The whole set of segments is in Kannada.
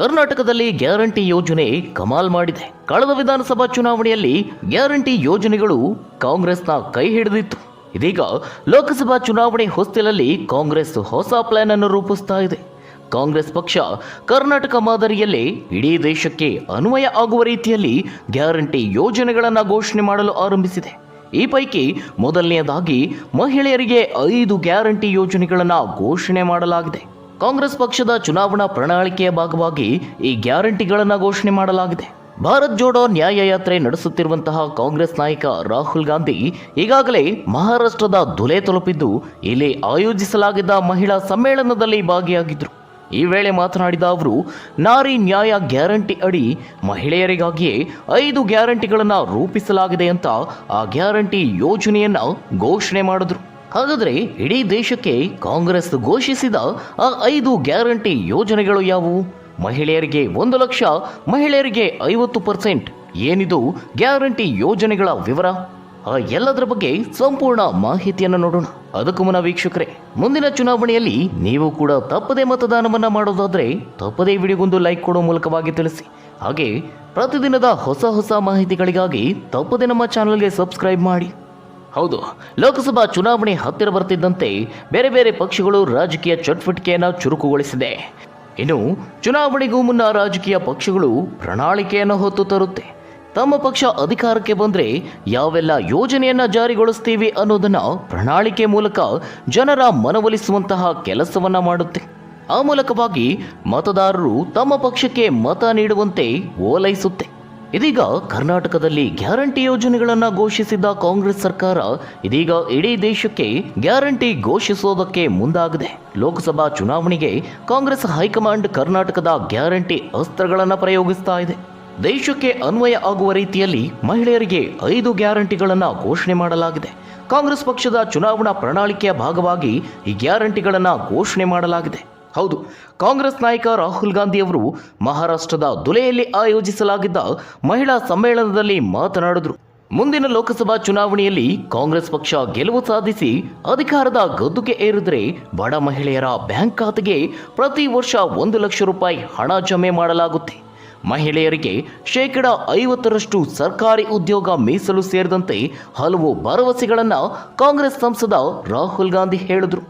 ಕರ್ನಾಟಕದಲ್ಲಿ ಗ್ಯಾರಂಟಿ ಯೋಜನೆ ಕಮಾಲ್ ಮಾಡಿದೆ. ಕಳೆದ ವಿಧಾನಸಭಾ ಚುನಾವಣೆಯಲ್ಲಿ ಗ್ಯಾರಂಟಿ ಯೋಜನೆಗಳು ಕಾಂಗ್ರೆಸ್ನ ಕೈ ಹಿಡಿದಿತ್ತು. ಇದೀಗ ಲೋಕಸಭಾ ಚುನಾವಣೆ ಹೊಸ್ತಿಲಲ್ಲಿ ಕಾಂಗ್ರೆಸ್ ಹೊಸ ಪ್ಲಾನ್ ಅನ್ನು ರೂಪಿಸ್ತಾ ಇದೆ. ಕಾಂಗ್ರೆಸ್ ಪಕ್ಷ ಕರ್ನಾಟಕ ಮಾದರಿಯಲ್ಲೇ ಇಡೀ ದೇಶಕ್ಕೆ ಅನ್ವಯ ಆಗುವ ರೀತಿಯಲ್ಲಿ ಗ್ಯಾರಂಟಿ ಯೋಜನೆಗಳನ್ನು ಘೋಷಣೆ ಮಾಡಲು ಆರಂಭಿಸಿದೆ. ಈ ಪೈಕಿ ಮೊದಲನೆಯದಾಗಿ ಮಹಿಳೆಯರಿಗೆ ಐದು ಗ್ಯಾರಂಟಿ ಯೋಜನೆಗಳನ್ನು ಘೋಷಣೆ ಮಾಡಲಾಗಿದೆ. ಕಾಂಗ್ರೆಸ್ ಪಕ್ಷದ ಚುನಾವಣಾ ಪ್ರಣಾಳಿಕೆಯ ಭಾಗವಾಗಿ ಈ ಗ್ಯಾರಂಟಿಗಳನ್ನು ಘೋಷಣೆ ಮಾಡಲಾಗಿದೆ. ಭಾರತ್ ಜೋಡೋ ನ್ಯಾಯ ಯಾತ್ರೆ ನಡೆಸುತ್ತಿರುವಂತಹ ಕಾಂಗ್ರೆಸ್ ನಾಯಕ ರಾಹುಲ್ ಗಾಂಧಿ ಈಗಾಗಲೇ ಮಹಾರಾಷ್ಟ್ರದ ಧುಲೆ ತಲುಪಿದ್ದು, ಇಲ್ಲಿ ಆಯೋಜಿಸಲಾಗಿದ್ದ ಮಹಿಳಾ ಸಮ್ಮೇಳನದಲ್ಲಿ ಭಾಗಿಯಾಗಿದ್ದರು ಈ ವೇಳೆ ಮಾತನಾಡಿದ ಅವರು, ನಾರಿ ನ್ಯಾಯ ಗ್ಯಾರಂಟಿ ಅಡಿ ಮಹಿಳೆಯರಿಗಾಗಿಯೇ ಐದು ಗ್ಯಾರಂಟಿಗಳನ್ನು ರೂಪಿಸಲಾಗಿದೆ ಅಂತ ಆ ಗ್ಯಾರಂಟಿ ಯೋಜನೆಯನ್ನು ಘೋಷಣೆ ಮಾಡಿದ್ರು. ಹಾಗಾದ್ರೆ ಇಡೀ ದೇಶಕ್ಕೆ ಕಾಂಗ್ರೆಸ್ ಘೋಷಿಸಿದ ಆ ಐದು ಗ್ಯಾರಂಟಿ ಯೋಜನೆಗಳು ಯಾವುವು? ಮಹಿಳೆಯರಿಗೆ ಒಂದು ಲಕ್ಷ, ಮಹಿಳೆಯರಿಗೆ ಐವತ್ತು ಪರ್ಸೆಂಟ್. ಏನಿದು ಗ್ಯಾರಂಟಿ ಯೋಜನೆಗಳ ವಿವರ? ಆ ಎಲ್ಲದರ ಬಗ್ಗೆ ಸಂಪೂರ್ಣ ಮಾಹಿತಿಯನ್ನು ನೋಡೋಣ. ಅದಕ್ಕೂ ಮುನ್ನ ವೀಕ್ಷಕರೇ, ಮುಂದಿನ ಚುನಾವಣೆಯಲ್ಲಿ ನೀವು ಕೂಡ ತಪ್ಪದೇ ಮತದಾನವನ್ನ ಮಾಡೋದಾದ್ರೆ ತಪ್ಪದೇ ವಿಡಿಯೋಗೊಂದು ಲೈಕ್ ಕೊಡೋ ಮೂಲಕವಾಗಿ ತಿಳಿಸಿ. ಹಾಗೆ ಪ್ರತಿದಿನದ ಹೊಸ ಹೊಸ ಮಾಹಿತಿಗಳಿಗಾಗಿ ತಪ್ಪದೇ ನಮ್ಮ ಚಾನಲ್ಗೆ ಸಬ್ಸ್ಕ್ರೈಬ್ ಮಾಡಿ. ಹೌದು, ಲೋಕಸಭಾ ಚುನಾವಣೆ ಹತ್ತಿರ ಬರ್ತಿದ್ದಂತೆ ಬೇರೆ ಬೇರೆ ಪಕ್ಷಗಳು ರಾಜಕೀಯ ಚಟುವಟಿಕೆಯನ್ನು ಚುರುಕುಗೊಳಿಸಿದೆ. ಇನ್ನು ಚುನಾವಣೆಗೂ ಮುನ್ನ ರಾಜಕೀಯ ಪಕ್ಷಗಳು ಪ್ರಣಾಳಿಕೆಯನ್ನು ಹೊತ್ತು ತರುತ್ತೆ. ತಮ್ಮ ಪಕ್ಷ ಅಧಿಕಾರಕ್ಕೆ ಬಂದರೆ ಯಾವೆಲ್ಲ ಯೋಜನೆಯನ್ನು ಜಾರಿಗೊಳಿಸ್ತೀವಿ ಅನ್ನೋದನ್ನು ಪ್ರಣಾಳಿಕೆ ಮೂಲಕ ಜನರ ಮನವೊಲಿಸುವಂತಹ ಕೆಲಸವನ್ನು ಮಾಡುತ್ತೆ. ಆ ಮೂಲಕವಾಗಿ ಮತದಾರರು ತಮ್ಮ ಪಕ್ಷಕ್ಕೆ ಮತ ನೀಡುವಂತೆ ಓಲೈಸುತ್ತೆ. ಇದೀಗ ಕರ್ನಾಟಕದಲ್ಲಿ ಗ್ಯಾರಂಟಿ ಯೋಜನೆಗಳನ್ನು ಘೋಷಿಸಿದ್ದ ಕಾಂಗ್ರೆಸ್ ಸರ್ಕಾರ ಇದೀಗ ಇಡೀ ದೇಶಕ್ಕೆ ಗ್ಯಾರಂಟಿ ಘೋಷಿಸೋದಕ್ಕೆ ಮುಂದಾಗಿದೆ. ಲೋಕಸಭಾ ಚುನಾವಣೆಗೆ ಕಾಂಗ್ರೆಸ್ ಹೈಕಮಾಂಡ್ ಕರ್ನಾಟಕದ ಗ್ಯಾರಂಟಿ ಅಸ್ತ್ರಗಳನ್ನು ಪ್ರಯೋಗಿಸ್ತಾ ಇದೆ. ದೇಶಕ್ಕೆ ಅನ್ವಯ ಆಗುವ ರೀತಿಯಲ್ಲಿ ಮಹಿಳೆಯರಿಗೆ ಐದು ಗ್ಯಾರಂಟಿಗಳನ್ನು ಘೋಷಣೆ ಮಾಡಲಾಗಿದೆ. ಕಾಂಗ್ರೆಸ್ ಪಕ್ಷದ ಚುನಾವಣಾ ಪ್ರಣಾಳಿಕೆಯ ಭಾಗವಾಗಿ ಈ ಗ್ಯಾರಂಟಿಗಳನ್ನು ಘೋಷಣೆ ಮಾಡಲಾಗಿದೆ. ಹೌದು, ಕಾಂಗ್ರೆಸ್ ನಾಯಕ ರಾಹುಲ್ ಗಾಂಧಿ ಅವರು ಮಹಾರಾಷ್ಟ್ರದ ದುಲೆಯಲ್ಲಿ ಆಯೋಜಿಸಲಾಗಿದ್ದ ಮಹಿಳಾ ಸಮ್ಮೇಳನದಲ್ಲಿ ಮಾತನಾಡಿದರು. ಮುಂದಿನ ಲೋಕಸಭಾ ಚುನಾವಣೆಯಲ್ಲಿ ಕಾಂಗ್ರೆಸ್ ಪಕ್ಷ ಗೆಲುವು ಸಾಧಿಸಿ ಅಧಿಕಾರದ ಗದ್ದುಗೆ ಏರಿದ್ರೆ ಬಡ ಮಹಿಳೆಯರ ಬ್ಯಾಂಕ್ ಖಾತೆಗೆ ಪ್ರತಿ ವರ್ಷ ಒಂದು ಲಕ್ಷ ರೂಪಾಯಿ ಹಣ ಜಮೆ ಮಾಡಲಾಗುತ್ತೆ. ಮಹಿಳೆಯರಿಗೆ ಶೇಕಡ ಐವತ್ತರಷ್ಟು ಸರ್ಕಾರಿ ಉದ್ಯೋಗ ಮೀಸಲು ಸೇರಿದಂತೆ ಹಲವು ಭರವಸೆಗಳನ್ನು ಕಾಂಗ್ರೆಸ್ ಸಂಸದ ರಾಹುಲ್ ಗಾಂಧಿ ಹೇಳಿದರು.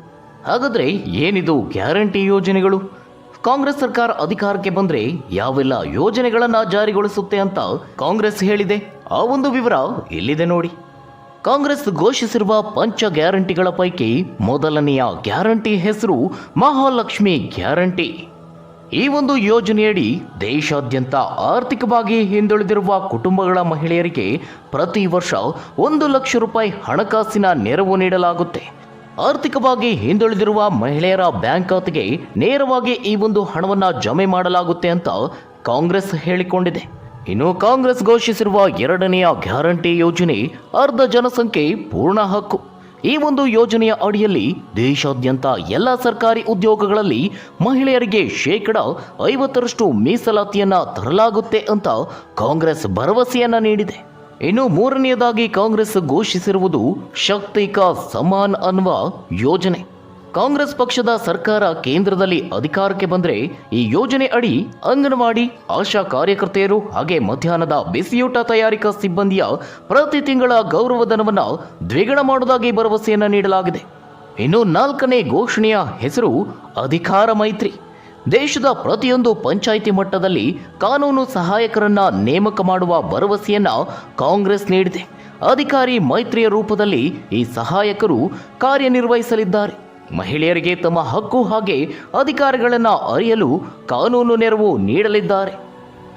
ಹಾಗಾದ್ರೆ ಏನಿದು ಗ್ಯಾರಂಟಿ ಯೋಜನೆಗಳು? ಕಾಂಗ್ರೆಸ್ ಸರ್ಕಾರ ಅಧಿಕಾರಕ್ಕೆ ಬಂದರೆ ಯಾವೆಲ್ಲ ಯೋಜನೆಗಳನ್ನು ಜಾರಿಗೊಳಿಸುತ್ತೆ ಅಂತ ಕಾಂಗ್ರೆಸ್ ಹೇಳಿದೆ. ಆ ಒಂದು ವಿವರ ಇಲ್ಲಿದೆ ನೋಡಿ. ಕಾಂಗ್ರೆಸ್ ಘೋಷಿಸಿರುವ ಪಂಚ ಗ್ಯಾರಂಟಿಗಳ ಪೈಕಿ ಮೊದಲನೆಯ ಗ್ಯಾರಂಟಿ ಹೆಸರು ಮಹಾಲಕ್ಷ್ಮಿ ಗ್ಯಾರಂಟಿ. ಈ ಒಂದು ಯೋಜನೆಯಡಿ ದೇಶಾದ್ಯಂತ ಆರ್ಥಿಕವಾಗಿ ಹಿಂದುಳಿದಿರುವ ಕುಟುಂಬಗಳ ಮಹಿಳೆಯರಿಗೆ ಪ್ರತಿ ವರ್ಷ ಒಂದು ಲಕ್ಷ ರೂಪಾಯಿ ಹಣಕಾಸಿನ ನೆರವು ನೀಡಲಾಗುತ್ತೆ. ಆರ್ಥಿಕವಾಗಿ ಹಿಂದುಳಿದಿರುವ ಮಹಿಳೆಯರ ಬ್ಯಾಂಕ್ ಖಾತೆಗೆ ನೇರವಾಗಿ ಈ ಒಂದು ಹಣವನ್ನು ಜಮೆ ಮಾಡಲಾಗುತ್ತೆ ಅಂತ ಕಾಂಗ್ರೆಸ್ ಹೇಳಿಕೊಂಡಿದೆ. ಇನ್ನು ಕಾಂಗ್ರೆಸ್ ಘೋಷಿಸಿರುವ ಎರಡನೆಯ ಗ್ಯಾರಂಟಿ ಯೋಜನೆ ಅರ್ಧ ಜನಸಂಖ್ಯೆ ಪೂರ್ಣ ಹಕ್ಕು. ಈ ಒಂದು ಯೋಜನೆಯ ಅಡಿಯಲ್ಲಿ ದೇಶಾದ್ಯಂತ ಎಲ್ಲ ಸರ್ಕಾರಿ ಉದ್ಯೋಗಗಳಲ್ಲಿ ಮಹಿಳೆಯರಿಗೆ ಶೇಕಡ ಐವತ್ತರಷ್ಟು ಮೀಸಲಾತಿಯನ್ನು ತರಲಾಗುತ್ತೆ ಅಂತ ಕಾಂಗ್ರೆಸ್ ಭರವಸೆಯನ್ನು ನೀಡಿದೆ. ಇನ್ನು ಮೂರನೆಯದಾಗಿ ಕಾಂಗ್ರೆಸ್ ಘೋಷಿಸಿರುವುದು ಶಕ್ತಿ ಕಾ ಸಮಾನ್ ಅನ್ನುವ ಯೋಜನೆ. ಕಾಂಗ್ರೆಸ್ ಪಕ್ಷದ ಸರ್ಕಾರ ಕೇಂದ್ರದಲ್ಲಿ ಅಧಿಕಾರಕ್ಕೆ ಬಂದರೆ ಈ ಯೋಜನೆ ಅಡಿ ಅಂಗನವಾಡಿ, ಆಶಾ ಕಾರ್ಯಕರ್ತೆಯರು ಹಾಗೆ ಮಧ್ಯಾಹ್ನದ ಬಿಸಿಯೂಟ ತಯಾರಿಕಾ ಸಿಬ್ಬಂದಿಯ ಪ್ರತಿ ತಿಂಗಳ ಗೌರವಧನವನ್ನು ದ್ವಿಗುಣ ಮಾಡುವುದಾಗಿ ಭರವಸೆಯನ್ನು ನೀಡಲಾಗಿದೆ. ಇನ್ನು ನಾಲ್ಕನೇ ಘೋಷಣೆಯ ಹೆಸರು ಅಧಿಕಾರ ಮೈತ್ರಿ. ದೇಶದ ಪ್ರತಿಯೊಂದು ಪಂಚಾಯಿತಿ ಮಟ್ಟದಲ್ಲಿ ಕಾನೂನು ಸಹಾಯಕರನ್ನ ನೇಮಕ ಮಾಡುವ ಭರವಸೆಯನ್ನ ಕಾಂಗ್ರೆಸ್ ನೀಡಿದೆ. ಅಧಿಕಾರಿ ಮೈತ್ರಿಯ ರೂಪದಲ್ಲಿ ಈ ಸಹಾಯಕರು ಕಾರ್ಯನಿರ್ವಹಿಸಲಿದ್ದಾರೆ. ಮಹಿಳೆಯರಿಗೆ ತಮ್ಮ ಹಕ್ಕು ಹಾಗೆ ಅಧಿಕಾರಗಳನ್ನು ಅರಿಯಲು ಕಾನೂನು ನೆರವು ನೀಡಲಿದ್ದಾರೆ.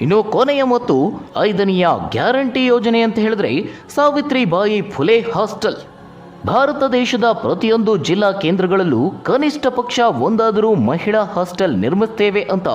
ಇನ್ನು ಕೊನೆಯ ಮತ್ತು ಐದನೆಯ ಗ್ಯಾರಂಟಿ ಯೋಜನೆ ಅಂತ ಹೇಳಿದ್ರೆ ಸಾವಿತ್ರಿಬಾಯಿ ಫುಲೆ ಹಾಸ್ಟೆಲ್. ಭಾರತ ದೇಶದ ಪ್ರತಿಯೊಂದು ಜಿಲ್ಲಾ ಕೇಂದ್ರಗಳಲ್ಲೂ ಕನಿಷ್ಠ ಪಕ್ಷ ಒಂದಾದರೂ ಮಹಿಳಾ ಹಾಸ್ಟೆಲ್ ನಿರ್ಮಿಸುತ್ತೇವೆ ಅಂತ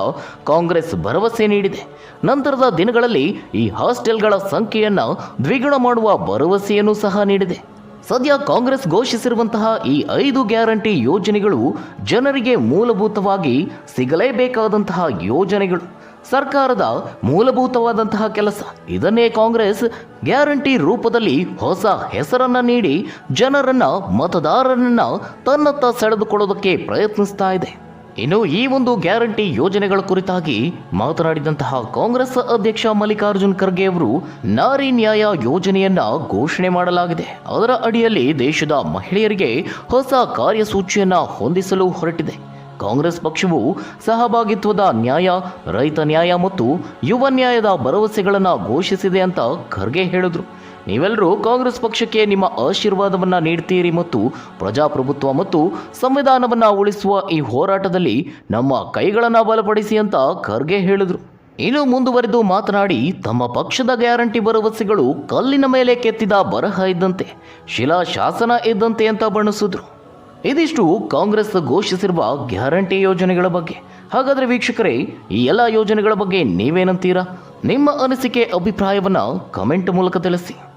ಕಾಂಗ್ರೆಸ್ ಭರವಸೆ ನೀಡಿದೆ. ನಂತರದ ದಿನಗಳಲ್ಲಿ ಈ ಹಾಸ್ಟೆಲ್ಗಳ ಸಂಖ್ಯೆಯನ್ನು ದ್ವಿಗುಣ ಮಾಡುವ ಭರವಸೆಯನ್ನು ಸಹ ನೀಡಿದೆ. ಸದ್ಯ ಕಾಂಗ್ರೆಸ್ ಘೋಷಿಸಿರುವಂತಹ ಈ ಐದು ಗ್ಯಾರಂಟಿ ಯೋಜನೆಗಳು ಜನರಿಗೆ ಮೂಲಭೂತವಾಗಿ ಸಿಗಲೇಬೇಕಾದಂತಹ ಯೋಜನೆಗಳು. ಸರ್ಕಾರದ ಮೂಲಭೂತವಾದಂತಹ ಕೆಲಸ. ಇದನ್ನೇ ಕಾಂಗ್ರೆಸ್ ಗ್ಯಾರಂಟಿ ರೂಪದಲ್ಲಿ ಹೊಸ ಹೆಸರನ್ನ ನೀಡಿ ಜನರನ್ನ, ಮತದಾರರನ್ನ ತನ್ನತ್ತ ಸೆಳೆದುಕೊಳ್ಳೋದಕ್ಕೆ ಪ್ರಯತ್ನಿಸ್ತಾ ಇದೆ. ಇನ್ನು ಈ ಒಂದು ಗ್ಯಾರಂಟಿ ಯೋಜನೆಗಳ ಕುರಿತಾಗಿ ಮಾತನಾಡಿದಂತಹ ಕಾಂಗ್ರೆಸ್ ಅಧ್ಯಕ್ಷ ಮಲ್ಲಿಕಾರ್ಜುನ್ ಖರ್ಗೆ ಅವರು ನಾರಿ ನ್ಯಾಯ ಯೋಜನೆಯನ್ನ ಘೋಷಣೆ ಮಾಡಲಾಗಿದೆ. ಅದರ ಅಡಿಯಲ್ಲಿ ದೇಶದ ಮಹಿಳೆಯರಿಗೆ ಹೊಸ ಕಾರ್ಯಸೂಚಿಯನ್ನ ಹೊಂದಿಸಲು ಹೊರಟಿದೆ. ಕಾಂಗ್ರೆಸ್ ಪಕ್ಷವು ಸಹಭಾಗಿತ್ವದ ನ್ಯಾಯ, ರೈತ ನ್ಯಾಯ ಮತ್ತು ಯುವ ನ್ಯಾಯದ ಭರವಸೆಗಳನ್ನು ಘೋಷಿಸಿದೆ ಅಂತ ಖರ್ಗೆ ಹೇಳಿದ್ರು. ನೀವೆಲ್ಲರೂ ಕಾಂಗ್ರೆಸ್ ಪಕ್ಷಕ್ಕೆ ನಿಮ್ಮ ಆಶೀರ್ವಾದವನ್ನು ನೀಡ್ತೀರಿ ಮತ್ತು ಪ್ರಜಾಪ್ರಭುತ್ವ ಮತ್ತು ಸಂವಿಧಾನವನ್ನು ಉಳಿಸುವ ಈ ಹೋರಾಟದಲ್ಲಿ ನಮ್ಮ ಕೈಗಳನ್ನು ಬಲಪಡಿಸಿ ಅಂತ ಖರ್ಗೆ ಹೇಳಿದರು. ಇನ್ನು ಮುಂದುವರೆದು ಮಾತನಾಡಿ, ತಮ್ಮ ಪಕ್ಷದ ಗ್ಯಾರಂಟಿ ಭರವಸೆಗಳು ಕಲ್ಲಿನ ಮೇಲೆ ಕೆತ್ತಿದ ಬರಹ ಇದ್ದಂತೆ, ಶಿಲಾಶಾಸನ ಇದ್ದಂತೆ ಅಂತ ಬಣ್ಣಿಸಿದ್ರು. ಇದಿಷ್ಟು ಕಾಂಗ್ರೆಸ್ ಘೋಷಿಸಿರುವ ಗ್ಯಾರಂಟಿ ಯೋಜನೆಗಳ ಬಗ್ಗೆ. ಹಾಗಾದರೆ ವೀಕ್ಷಕರೇ, ಈ ಎಲ್ಲ ಯೋಜನೆಗಳ ಬಗ್ಗೆ ನೀವೇನಂತೀರಾ? ನಿಮ್ಮ ಅನಿಸಿಕೆ, ಅಭಿಪ್ರಾಯವನ್ನ ಕಮೆಂಟ್ ಮೂಲಕ ತಿಳಿಸಿ.